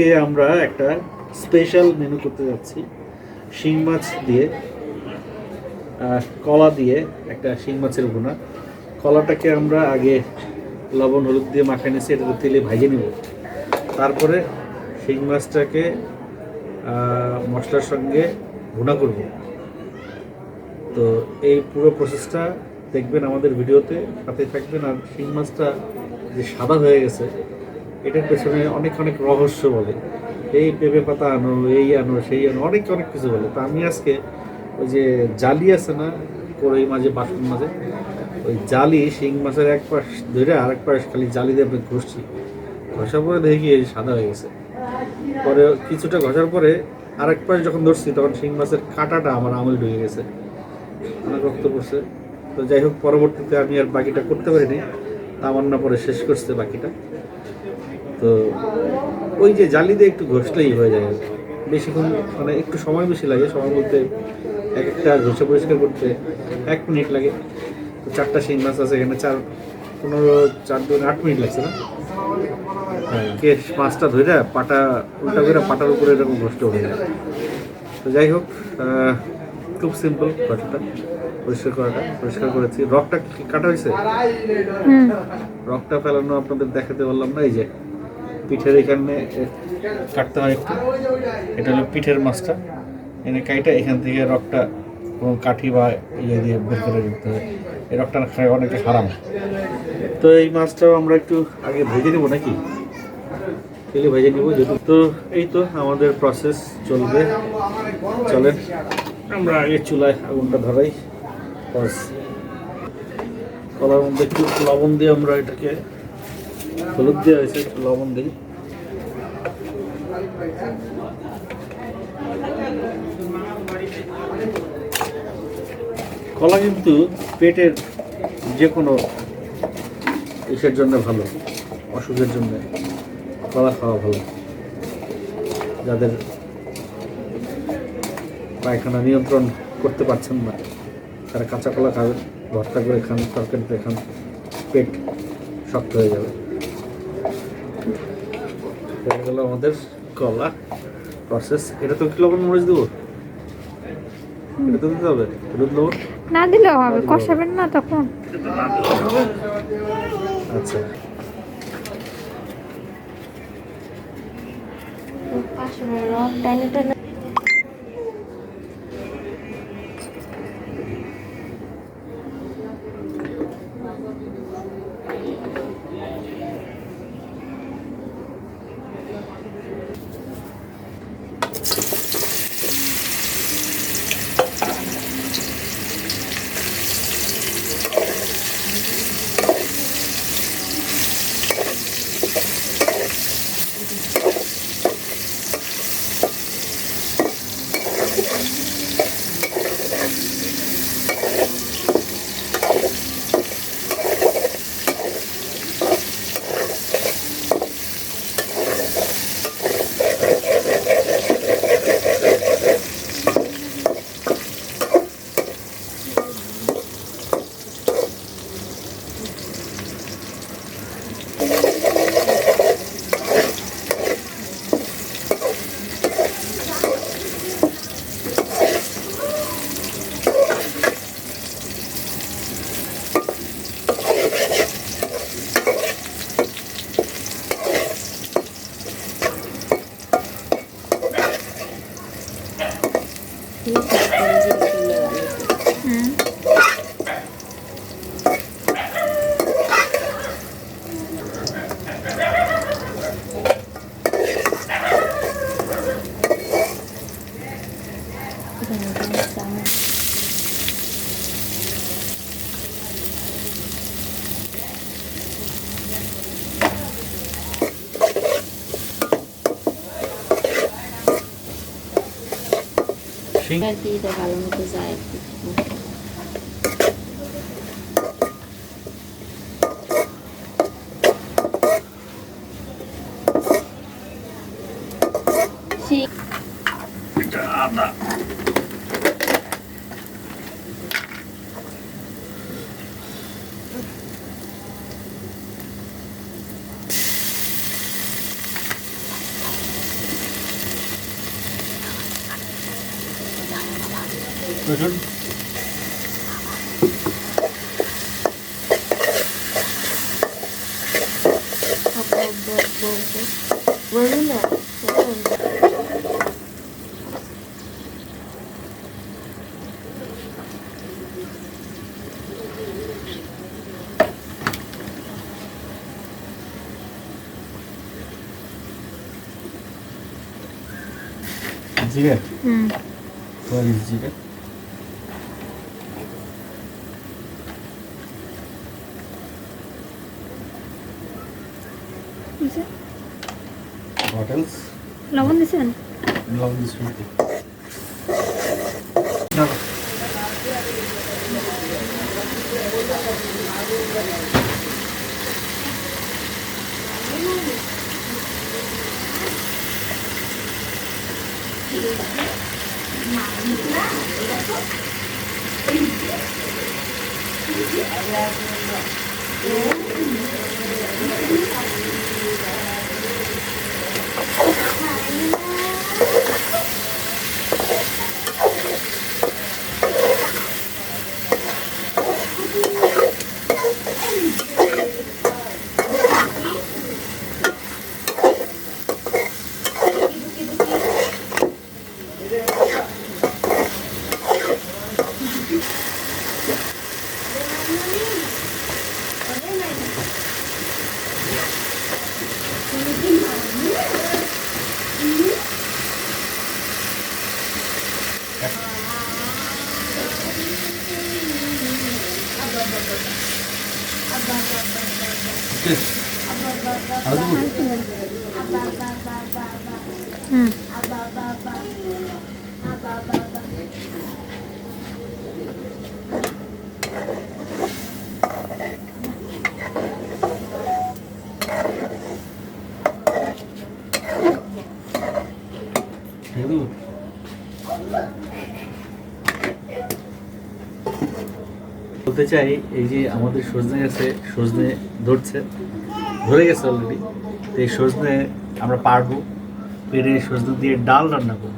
আজকে আমরা একটা স্পেশাল মেনু করতে যাচ্ছি। শিং মাছ দিয়ে কলা দিয়ে একটা শিং মাছের ভুনা। কলাটাকে আমরা আগে লবণ, হলুদ দিয়ে মাখাই নিয়েছি এটাকে তেলে ভাজে নিব। তারপরে শিং মাছটাকে মশলার সঙ্গে ভুনা করব। তো এই পুরো প্রসেসটা দেখবেন আমাদের ভিডিওতে সাথে থাকবেন। আর শিং মাছটা যে সাদা হয়ে গেছে এটার পেছনে অনেক অনেক রহস্য বলে। এই পেঁপে পাতা আনো, এই আনো, সেই আনো, অনেক অনেক কিছু বলে। তো আমি আজকে ওই যে জালি আছে না, কড়াই মাঝে, বাসন মাঝে, ওই জালি, শিং মাছের এক পাশ ধরে আরেক পাশ খালি জালি দিয়ে আমি ঘষছি। ঘষার পরে দেখি সাদা হয়ে গেছে। পরে কিছুটা ঘষার পরে আর এক পাশ যখন ধরছি, তখন শিং মাছের কাঁটাটা আমার আমল ঢুকে গেছে। অনেক রক্ত পড়ছে। তো যাই হোক, পরবর্তীতে আমি আর বাকিটা করতে পারিনি। তামান্না পরে শেষ করছে বাকিটা। তো ওই যে জালি দিয়ে একটু ঘষলেই হয়ে যায়। বেশিক্ষণ মানে একটু সময় বেশি লাগে সময় বলতে এক একটা ঘষে পরিষ্কার করতে এক মিনিট লাগে। তো চারটা শিং মাছ আছে এখানে চার পনেরো চার দুই আট মিনিট লাগছে না? হ্যাঁ। কে মাছটা ধরে পাটা উল্টা করে পাটার উপরে এরকম ঘষতে হয়ে যায়। তো যাই হোক খুব সিম্পল কথাটা পরিষ্কার করাটা পরিষ্কার করেছি। রকটা কাটা হয়েছে? রকটা ফেলানো আপনাদের দেখাতে বললাম না এই যে। পিঠের এখানে কাটতে হয় একটু। এটা হলো পিঠের মাছটা। এনে কাইটা এখান থেকে রকটা কোনো কাঠি বা ইয়ে দিয়ে বের করে দিতে হয়। এই রকটা খায় অনেকটা হারাম। তো এই মাছটাও আমরা একটু আগে ভেজে নেব নাকি? তেলে ভেজে নিব যেহেতু। তো এই তো আমাদের প্রসেস চলবে। চলেন, আমরা আগে চুলায় আগুনটা ধরাই। বাস। কলার মধ্যে একটু লবণ দিয়ে আমরা এটাকে হলুদ দেওয়া হয়েছে, একটু লবণ দিই। কলা কিন্তু পেটের যে কোনো ইসের জন্য ভালো, অসুখের জন্য কলা খাওয়া ভালো। যাদের পায়খানা নিয়ন্ত্রণ করতে পারছেন না, তারা কাঁচা কলা খাবেন ভর্তা করে খান, তরকারিতে খান, পেট শক্ত হয়ে যাবে। হয়ে গেল আমাদের কলা প্রসেস এটা তো কি লবণ মরিচ দেবো? এটা তো দিতে হবে হলুদ লবণ? না দিলেও হবে কষাবেন না তখন। আচ্ছা। হুম শিং তরকারিটা ভালো মতো যায় ঠিক 그를 뭐, 뭐, 뭐, 왜 그래? 집에? 응. 도와주지 집에? লবণ দিছেন লবণ দিচ্ছি আর দেবো? হুম দিয়ে দেবো? বলতে চাই, এই যে আমাদের সজনে গেছে সজনে ধরছে, ধরে গেছে অলরেডি তো এই সজনে আমরা পারব, পেরে সজনে দিয়ে ডাল রান্না করব।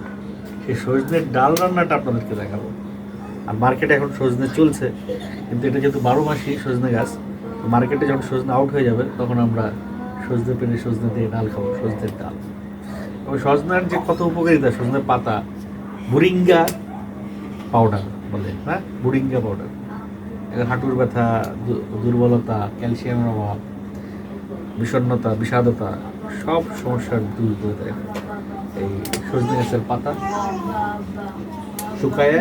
সেই সজনের ডাল রান্নাটা আপনাদেরকে দেখাবো। আর মার্কেটে এখন সজনে চলছে, কিন্তু এটা যেহেতু বারো মাসই সজনে গাছ মার্কেটে যখন সজনে আউট হয়ে যাবে, তখন আমরা সজনে পেরে সজনে দিয়ে ডাল খাব সজনের ডাল। এবং সজনার যে কত উপকারিতা সজনের পাতা বুরিঙ্গা পাউডার বলে হ্যাঁ? বুরিঙ্গা পাউডার হাঁটুর ব্যথা দুর্বলতা, ক্যালসিয়ামের অভাব, বিষণ্ণতা, বিষাদতা, সব সমস্যার দূর করে দেয় এই সজনে গাছের পাতা। শুকায়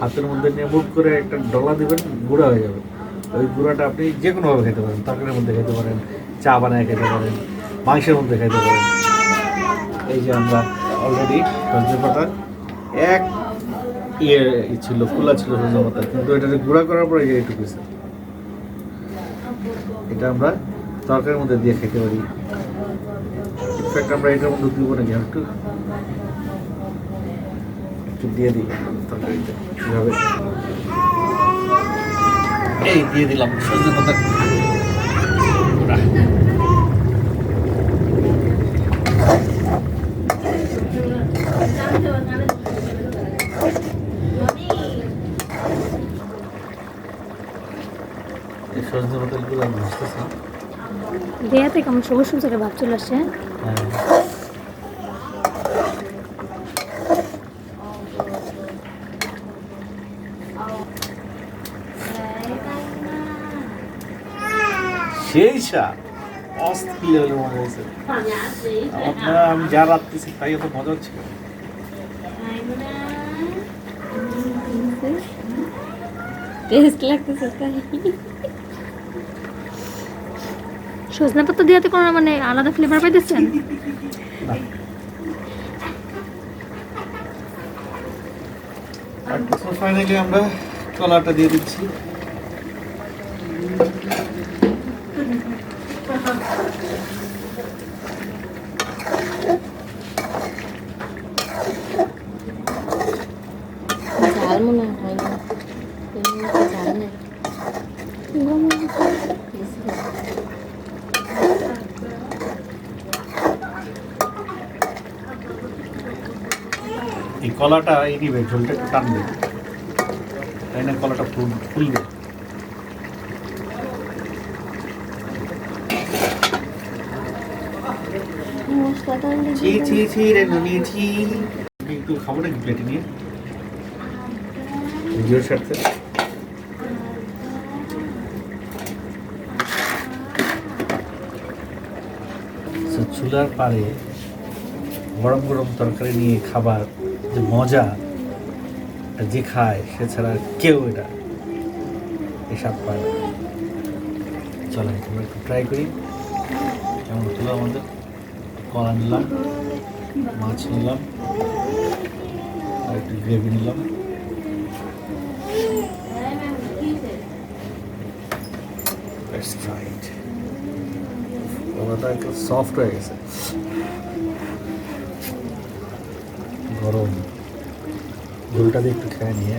হাতের মধ্যে নিয়ে মুখ করে একটা ডলা দিবেন, গুঁড়া হয়ে যাবে। ওই গুঁড়াটা আপনি যে কোনোভাবে খেতে পারেন, তরকারির মধ্যে খেতে পারেন, চা বানায় খেতে পারেন, মাংসের মধ্যে খেতে পারেন। এই যে আমরা অলরেডি সজনে পাতা, এক ইয়ে ছিল খোলা ছিল সজনে কিন্তু এটা গুঁড়া করার পরে এইটুকু হয়েছে। এটা আমরা তরকারির মধ্যে দিয়ে খেতে পারি। ইনফ্যাক্ট আমরা এটার মধ্যে দিব নাকি একটু একটু দিয়ে দিই তরকারিতে, কীভাবে। এই দিয়ে দিলাম সজনে পাতা গুঁড়া। এই সজনে দেয়াতে কেমন সবুজ সবুজ একটা ভাব চলে আসছে হ্যাঁ? সেই অস্থির লেভেলের মজা হয়েছে। আপনারা আমি যা রাখতেছি তাই এত মজা হচ্ছে। টেস্ট লাগতেছে তাই। সজনা পাতা দিয়ে কোনো মানে আলাদা ফ্লেভার পাইতেছেন? আমরা কলাটা দিয়ে দিচ্ছি ঝাল মনে হয় না এমনি তো ঝাল নেই এই কলাটা এই নিবে ঝোলটা একটু টানবে। তাই না? কলাটা ফুল ফুলবে। মশলাটা ছি ছি ছি রে নুনি ছি। একটু খাব নাকি প্লেটে নিয়ে। ভিডিওর সাথে চুলার পারে গরম গরম তরকারি নিয়ে খাবার যে মজা যে খায়, সে ছাড়া কেউ এটা এই স্বাদ পায় না। আমরা একটু ট্রাই করি। কেমন হলো আমাদের? কলা নিলাম, মাছ নিলাম আর একটু গ্রেভি নিলাম সফট হয়ে গেছে। গরম। ঝোলটা দিয়ে একটু খেয়ে নিয়ে।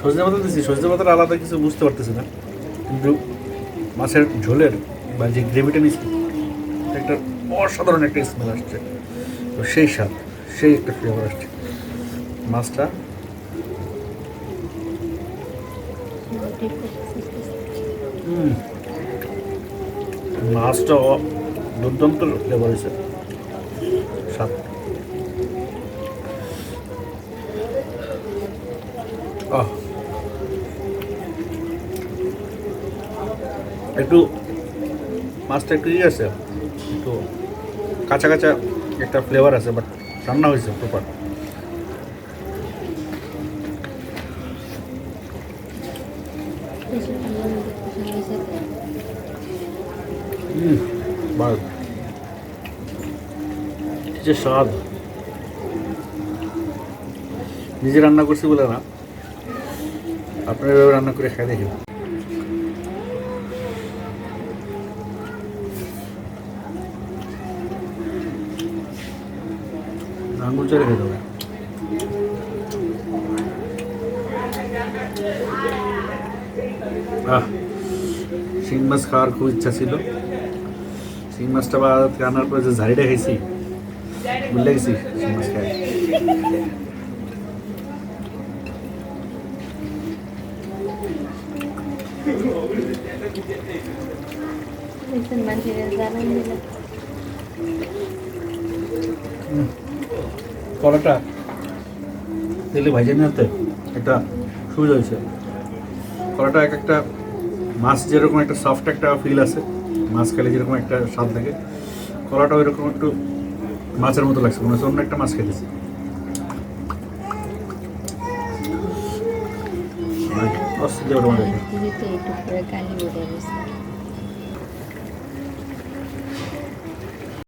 সজনে পাতা দিচ্ছি সজনে পাতার আলাদা কিছু বুঝতে পারতেছি না। কিন্তু মাছের ঝোলের বা যে গ্রেভিটা নিচ্ছি একটা অসাধারণ একটা স্মেল আসছে। তো সেই স্বাদ, সেই একটা ফ্লেভার আসছে। মাছটা মাছটা দুর্দান্ত ফ্লেভার হয়েছে। স্বাদ। একটু মাছটা একটু ইয়ে আছে, একটু কাঁচা কাঁচা একটা ফ্লেভার আছে বাট রান্না হয়েছে প্রপার যে স্বাদ। নিজে রান্না করছি বলে না। আপনারা এভাবে রান্না করে খাই দেখেন আঙুল চলে খেতে হবে আহ, শিং মাছ খাওয়ার খুব ইচ্ছা ছিল। শিং মাছটা বা রান্নার পরে যে ঝাড়িটা খাইছি, ভুলে গেছি শিং মাছ খাই। কলাটা তেলে ভাজে নিতে একটা সুবিধা হয়েছে। কলাটা এক একটা মাছ যেরকম একটা সফট একটা ফিল আছে। মাছ খেলে যেরকম একটা স্বাদ লাগে কলাটাও এরকম একটু মাছের মতো লাগছে মনে হচ্ছে অন্য একটা মাছ খেতেছি। অস্থির